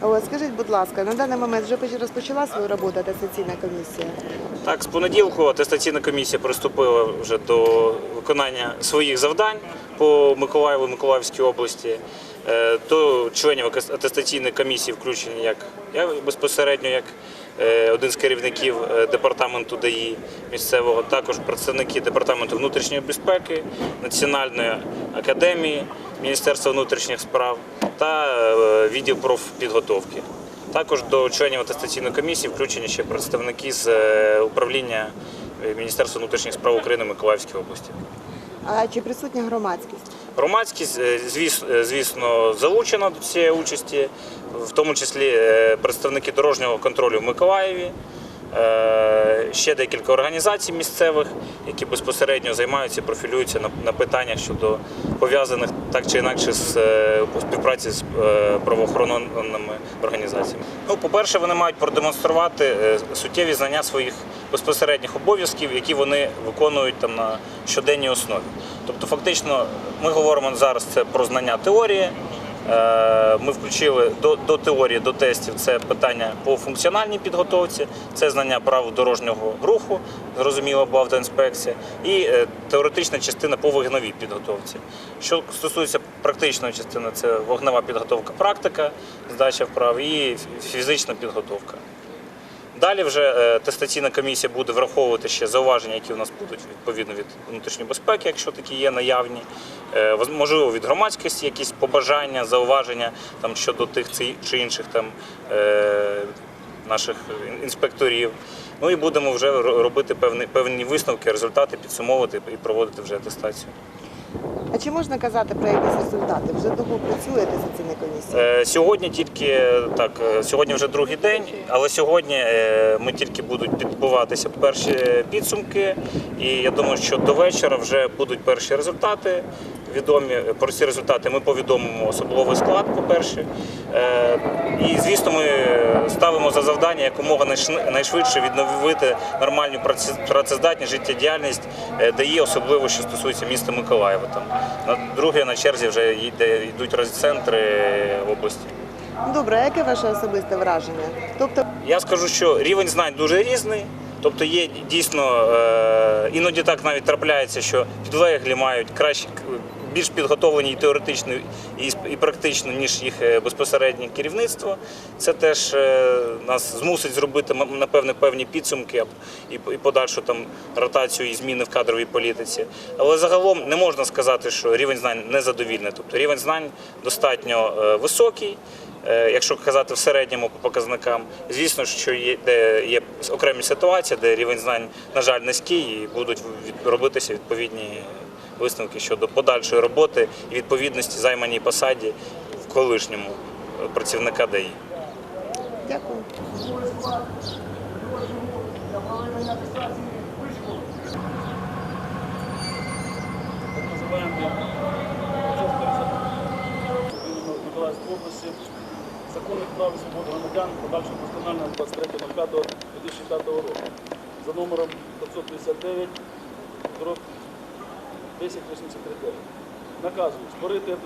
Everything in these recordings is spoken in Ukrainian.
Скажіть, будь ласка, на даний момент вже поч- розпочала свою роботу атестаційна комісія? Так, з понеділку атестаційна комісія приступила вже до виконання своїх завдань по Миколаєву Миколаївській області. Е, До членів атестаційної комісії включені як я безпосередньо як е, один з керівників е, департаменту ДАІ місцевого, також представники департаменту внутрішньої безпеки, Національної академії Міністерства внутрішніх справ та відділ профпідготовки. Також до членів атестаційної комісії включені ще представники з управління Міністерства внутрішніх справ України Миколаївської області. А чи присутня громадськість? Громадськість, е, е, звісно, залучена до цієї участі, в тому числі е, представники дорожнього контролю в Миколаєві, ще декілька організацій місцевих, які безпосередньо займаються, профілюються на, питаннях щодо пов'язаних так чи інакше з співпраці з правоохоронними організаціями. Ну, по-перше, вони мають продемонструвати суттєві знання своїх безпосередніх обов'язків, які вони виконують там на щоденній основі. Тобто, фактично, ми говоримо зараз це про знання теорії. Е, Ми включили до, до теорії, до тестів це питання по функціональній підготовці, це знання правил дорожнього руху, зрозуміло, бо автоінспекція, і е, теоретична частина по вогневій підготовці. Що стосується практичної частини, це вогнева підготовка, практика, здача вправ і фізична підготовка. Далі вже е, тестаційна комісія буде враховувати ще зауваження, які у нас будуть відповідно від внутрішньої безпеки, якщо такі є наявні. Е, Можливо, від громадськості якісь побажання, зауваження там щодо тих чи- інших там е, наших інспекторів. Ну і будемо вже робити певні, певні висновки, результати, підсумовувати і проводити вже атестацію. А чи можна казати про якісь результати? Вже довго працюєте за комісія? комісіями? Сьогодні тільки так, е, сьогодні вже другий день, але сьогодні е, ми тільки будуть підбуватися перші підсумки, і я думаю, що до вечора вже будуть перші результати. Відомі про ці результати ми повідомимо особливий склад, по-перше. Е, І звісно, ми ставимо за завдання якомога найшвидше відновити нормальну працездатність, життєдіяльність е, ДАІ, особливо що стосується міста Миколаєва. Там на друге на черзі вже йде- йдуть розцентри області. Добре, а яке ваше особисте враження? Тобто, Я скажу, що рівень знань дуже різний. Тобто є дійсно е, іноді так навіть трапляється, що підлеглі мають краще більш підготовлені і теоретично, і, практично, ніж їх е, безпосереднє керівництво. Це теж е, нас змусить зробити напевне певні підсумки і, подальшу там ротацію і зміни в кадровій політиці. Але загалом не можна сказати, що рівень знань незадовільний. Тобто рівень знань достатньо е, високий. Якщо казати в середньому по показникам, звісно, що є де є окремі ситуації, де рівень знань, на жаль, низький, і будуть робитися відповідні висновки щодо подальшої роботи і відповідності займаній посаді в колишньому е, працівника ДАІ. дякую. Миколаївської області, законних прав і свобод громадян, подальше постановлення 23.05.2005 року за номером 559 дроб 1083. Наказую створити е,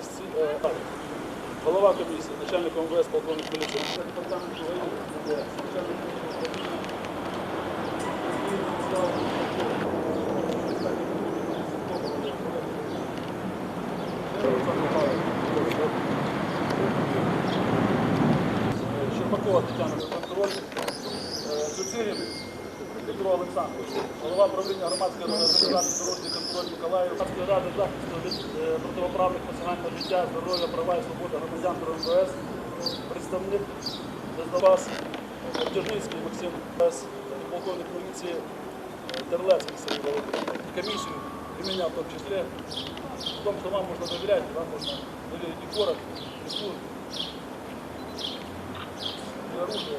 голова комісії, начальник МВС, полковник поліції, воєнних МВС, начальник Щербакова Тетяна контроль, Цуцирін Петро Олександрович, голова правління громадської організації дорожній контроль Миколаїв, громадської ради захисту від е, противоправних посягань на життя, здоров'я, права і свободи громадян МВС, представник Дездавас Чернівський Максим МВС, полковник поліції е, Терлецький Сергій Володимирович. Комісію і мене в тому числі, в тому, що вам можна довіряти, вам можна довірити і город, і службу, і оружие,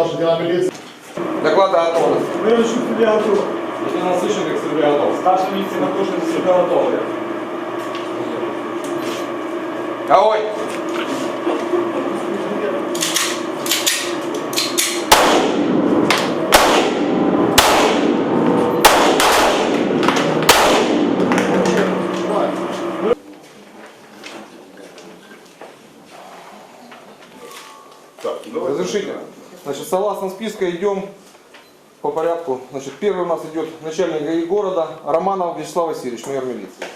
Старший лейтенант милиции. Доклад о готовности. Вирішив тобі готовий. Лейтенант Сыщенко к себе готов. Старший місці напружений себе готовий. Огонь! Разрешите. Значит, согласно списка идем по порядку. Значит, первый у нас идет начальник ГАИ города Романов Вячеслав Васильевич, майор милиции.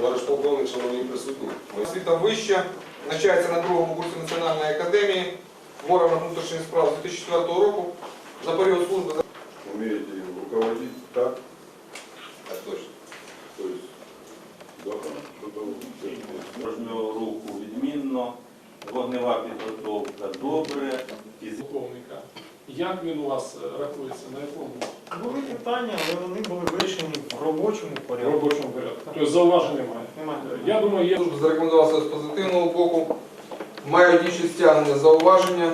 Товариш полковник, шановні присутні, ми Освіта вища, навчається на другому курсі Національної академії, ворога внутрішніх справ з 2004 року. За період служби за- вмієте руководити так, Так, точно. тобто, да, що-то Дорожнього руху відмінно, вогнева підготовка добре, Фізична Полковника. Як він у вас е, рахується? На якому Були питання, але вони були вирішені в робочому порядку. робочому порядку? Тобто зауважень немає. Немає. Я думаю, є Служба зарекомендував з позитивного боку. Маю дійші стягнення зауваження.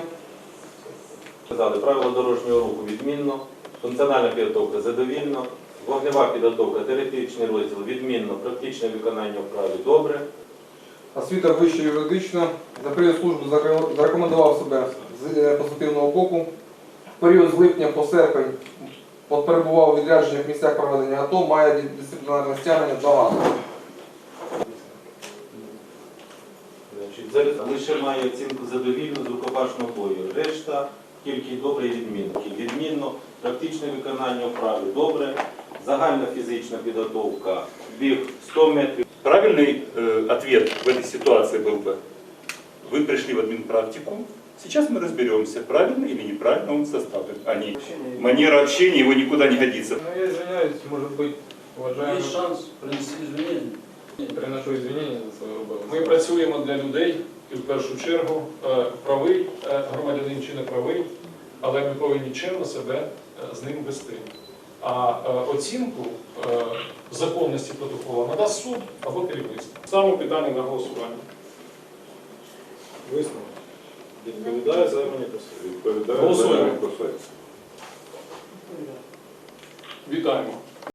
правила дорожнього руху відмінно, функціональна підготовка задовільно, вогнева підготовка, теоретичний розділ відмінно, практичне виконання вправи добре. Освіта вища юридична. За період служби зарекомендував себе з е, позитивного боку. В період з липня по серпень от перебував у відрядженнях в місцях проведення АТО, має ді- дисциплінарне стягнення два рази. Значить, зараз лише має оцінку задовільну з рукопашного бою. Решта тільки добре і відмінно. Відмінно, практичне виконання вправи добре, загальна фізична підготовка, біг 100 метрів. Правильный э, ответ в этой ситуации был бы, вы пришли в админпрактику, сейчас мы разберемся, правильно или неправильно он составлен. А не манера общения его никуда не годится. Ну, я извиняюсь, может быть, уважаемый. Есть шанс принести извинения. Приношу извинения за свою работу. Ми працюємо для людей і в першу чергу е, правий е, громадянин чи не правий, але ми повинні чемно себе е, з ним вести. А е, оцінку е, законності протоколу надасть суд або керівництво. Ставимо питання на голосування. висновок. Відповідає за займані посади. Відповідає Голосуємо. займані посади. Вітаємо.